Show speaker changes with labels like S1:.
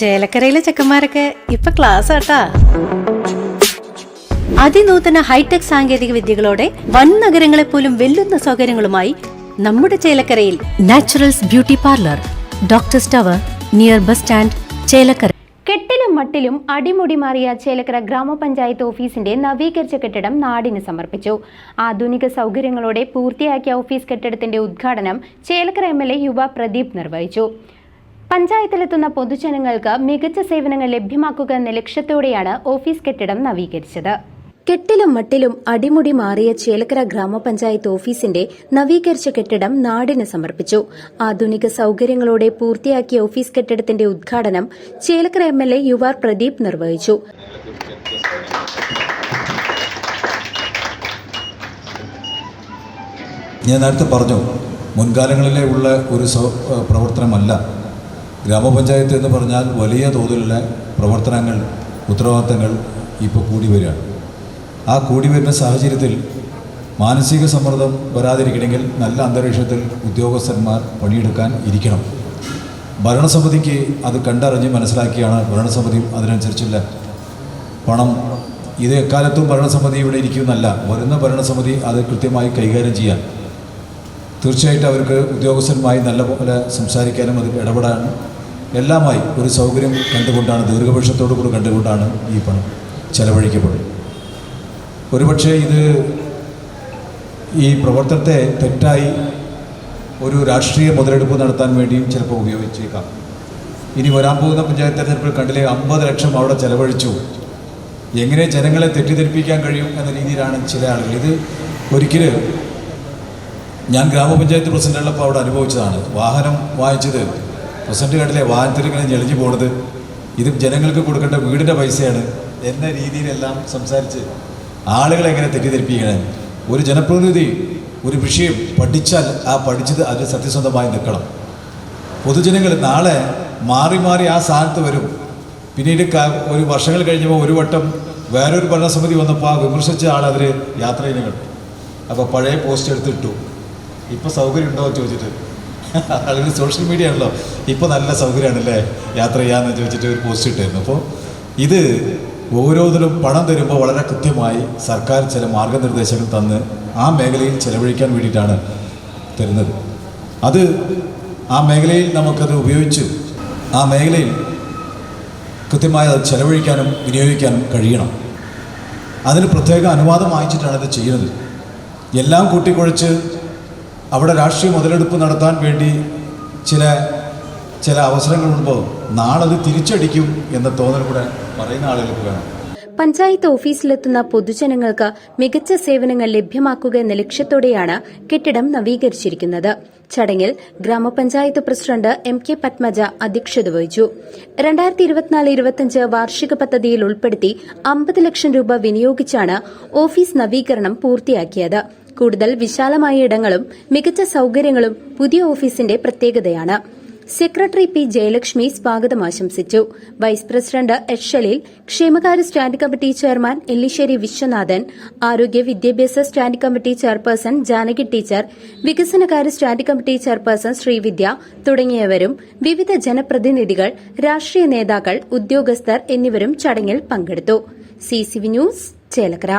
S1: ചേലക്കരയിലെ ചെക്കന്മാരൊക്കെ ഇപ്പൊ ക്ലാസ് ആട്ടാ. അതിനൂതന ഹൈടെക് സാങ്കേതിക വിദ്യകളോടെ വൻ നഗരങ്ങളെ പോലും വെല്ലുന്ന സൗകര്യങ്ങളുമായി നമ്മുടെ ചേലക്കരയിൽ Naturals beauty parlour doctor tower near bus stand Chelakkara.
S2: കെട്ടിലും മട്ടിലും അടിമുടി മാറിയ ചേലക്കര ഗ്രാമപഞ്ചായത്ത് ഓഫീസിന്റെ നവീകരിച്ച കെട്ടിടം നാടിന് സമർപ്പിച്ചു. ആധുനിക സൗകര്യങ്ങളോടെ പൂർത്തിയാക്കിയ ഓഫീസ് കെട്ടിടത്തിന്റെ ഉദ്ഘാടനം ചേലക്കര എം എൽ എ യുവ പ്രദീപ് നിർവഹിച്ചു. പഞ്ചായത്തിലെത്തുന്ന പൊതുജനങ്ങൾക്ക് മികച്ച സേവനങ്ങൾ ലഭ്യമാക്കുക എന്ന ലക്ഷ്യത്തോടെയാണ് ഓഫീസ് കെട്ടിടം നവീകരിച്ചത്. കെട്ടിലും മട്ടിലും അടിമുടി മാറിയ ചേലക്കര ഗ്രാമപഞ്ചായത്ത് ഓഫീസിന്റെ നവീകരിച്ച കെട്ടിടം നാടിന് സമർപ്പിച്ചു. ആധുനിക സൌകര്യങ്ങളോടെ പൂർത്തിയാക്കിയ ഓഫീസ് കെട്ടിടത്തിന്റെ ഉദ്ഘാടനം Chelakkara M L A U R Pradeep നിർവഹിച്ചു.
S3: ഞാൻ നേരത്തെ പറഞ്ഞു മുൻകാലങ്ങളിലെ ഉള്ള ഒരു പ്രവർത്തനമല്ല. ഗ്രാമപഞ്ചായത്ത് എന്ന് പറഞ്ഞാൽ വലിയ തോതിലുള്ള പ്രവർത്തനങ്ങൾ ഉത്തരവാദിത്തങ്ങൾ ഇപ്പോൾ കൂടി വരികയാണ്. ആ കൂടി വരുന്ന സാഹചര്യത്തിൽ മാനസിക സമ്മർദ്ദം വരാതിരിക്കണമെങ്കിൽ നല്ല അന്തരീക്ഷത്തിൽ ഉദ്യോഗസ്ഥന്മാർ പണിയെടുക്കാൻ ഇരിക്കണം. ഭരണസമിതിക്ക് അത് കണ്ടറിഞ്ഞ് മനസ്സിലാക്കിയാണ് ഭരണസമിതി അതിനനുസരിച്ചുള്ള പണം. ഇത് എക്കാലത്തും ഭരണസമിതി ഇവിടെ ഇരിക്കുന്നല്ല വരുന്ന ഭരണസമിതി അത് കൃത്യമായി കൈകാര്യം ചെയ്യാൻ തീർച്ചയായിട്ടും അവർക്ക് ഉദ്യോഗസ്ഥരുമായി നല്ല പോലെ സംസാരിക്കാനും അത് ഇടപെടാനും എല്ലാമായി ഒരു സൗകര്യം കണ്ടുകൊണ്ടാണ് ദീർഘപക്ഷത്തോടു കൂടി കണ്ടുകൊണ്ടാണ് ഈ പണം ചെലവഴിക്കപ്പെടുന്നത്. ഒരുപക്ഷെ ഇത് ഈ പ്രവർത്തനത്തെ തെറ്റായി ഒരു രാഷ്ട്രീയ മുതലെടുപ്പ് നടത്താൻ വേണ്ടിയും ചിലപ്പോൾ ഉപയോഗിച്ചേക്കാം. ഇനി വരാൻ പോകുന്ന പഞ്ചായത്ത് തെരഞ്ഞെടുപ്പിൽ കണ്ടില്ലേ അമ്പത് ലക്ഷം അവിടെ ചെലവഴിച്ചു. എങ്ങനെ ജനങ്ങളെ തെറ്റിദ്ധരിപ്പിക്കാൻ കഴിയും എന്ന രീതിയിലാണ് ചില ആളുകൾ. ഇത് ഒരിക്കൽ ഞാൻ ഗ്രാമപഞ്ചായത്ത് പ്രസിഡന്റുള്ളപ്പോൾ അവിടെ അനുഭവിച്ചതാണ്. വാഹനം വാങ്ങിച്ചത് പ്രസിഡന്റ് കണ്ടില്ലേ വാഹനത്തിലിങ്ങനെ ഞെളിഞ്ഞു പോണത്. ഇത് ജനങ്ങൾക്ക് കൊടുക്കേണ്ട വീടിന്റെ പൈസയാണ്. എന്ന രീതിയിലെല്ലാം സംസാരിച്ച് ആളുകളെ എങ്ങനെ തെറ്റിദ്ധരിപ്പിക്കണേ? ഒരു ജനപ്രതിനിധി ഒരു വിഷയം പഠിച്ചാൽ ആ പഠിച്ചത് അതിൽ സത്യസന്ധമായി നിൽക്കണം. പൊതുജനങ്ങൾ നാളെ മാറി മാറി ആ സ്ഥാനത്ത് വരും. പിന്നീട് ഒരു വർഷങ്ങൾ കഴിഞ്ഞപ്പോൾ ഒരു വട്ടം വേറൊരു ഭരണസമിതി വന്നപ്പോൾ ആ വിമർശിച്ച ആൾ അതിൽ യാത്ര ചെയ്യുന്നത് അപ്പോൾ പഴയ പോസ്റ്റ് എടുത്തിട്ടു ഇപ്പോൾ സൗകര്യം ഉണ്ടോ എന്ന് ചോദിച്ചിട്ട്. ആളുകൾ സോഷ്യൽ മീഡിയ ആണല്ലോ. ഇപ്പോൾ നല്ല സൗകര്യമാണല്ലേ യാത്ര ചെയ്യാമെന്ന് ചോദിച്ചിട്ട് ഒരു പോസ്റ്റ് ഇട്ടായിരുന്നു അപ്പോൾ ഇത് ഓരോന്നിലും പണം തരുമ്പോൾ വളരെ കൃത്യമായി സർക്കാർ ചില മാർഗനിർദ്ദേശങ്ങൾ തന്ന് ആ മേഖലയിൽ ചെലവഴിക്കാൻ വേണ്ടിയിട്ടാണ് തരുന്നത്. അത് ആ മേഖലയിൽ നമുക്കത് ഉപയോഗിച്ച് ആ മേഖലയിൽ കൃത്യമായി അത് ചെലവഴിക്കാനും വിനിയോഗിക്കാനും കഴിയണം. അതിന് പ്രത്യേക അനുവാദം വാങ്ങിച്ചിട്ടാണ് ഇത് ചെയ്യുന്നത്. എല്ലാം കൂട്ടിക്കുഴച്ച് അവിടെ രാഷ്ട്രീയ മുതലെടുപ്പ് നടത്താൻ വേണ്ടി ചില ചില അവസരങ്ങൾ ഉണ്ടോ നാളെ അത് തിരിച്ചടിക്കും എന്ന തോന്നൽ കൂടെ പറയുന്ന ആളുകൾക്ക് വേണം.
S2: പഞ്ചായത്ത് ഓഫീസിലെത്തുന്ന പൊതുജനങ്ങൾക്ക് മികച്ച സേവനങ്ങൾ ലഭ്യമാക്കുക എന്ന ലക്ഷ്യത്തോടെയാണ് കെട്ടിടം നവീകരിച്ചിരിക്കുന്നത്. ചടങ്ങിൽ ഗ്രാമപഞ്ചായത്ത് പ്രസിഡന്റ് എം കെ പത്മജ അധ്യക്ഷത വഹിച്ചു. രണ്ടായിരത്തി ഇരുപത്തിനാല് ഇരുപത്തിയഞ്ച് വാർഷിക പദ്ധതിയിൽ ഉൾപ്പെടുത്തി അമ്പത് ലക്ഷം രൂപ വിനിയോഗിച്ചാണ് ഓഫീസ് നവീകരണം പൂർത്തിയാക്കിയത്. കൂടുതൽ വിശാലമായ ഇടങ്ങളും മികച്ച സൌകര്യങ്ങളും പുതിയ ഓഫീസിന്റെ പ്രത്യേകതയാണ്. സെക്രട്ടറി പി ജയലക്ഷ്മി സ്വാഗതം ആശംസിച്ചു. വൈസ് പ്രസിഡന്റ് എച്ച് ഷലീൽ ക്ഷേമകാര്യ stand committee chairman Ellissery Viswanathan ആരോഗ്യ വിദ്യാഭ്യാസ stand committee chairperson Janaki teacher വികസനകാര്യ സ്റ്റാൻഡ് കമ്മിറ്റി ചെയർപേഴ്സൺ ശ്രീവിദ്യ തുടങ്ങിയവരും വിവിധ ജനപ്രതിനിധികൾ രാഷ്ട്രീയ നേതാക്കൾ ഉദ്യോഗസ്ഥർ എന്നിവരും ചടങ്ങിൽ പങ്കെടുത്തു. C news Chelakkara.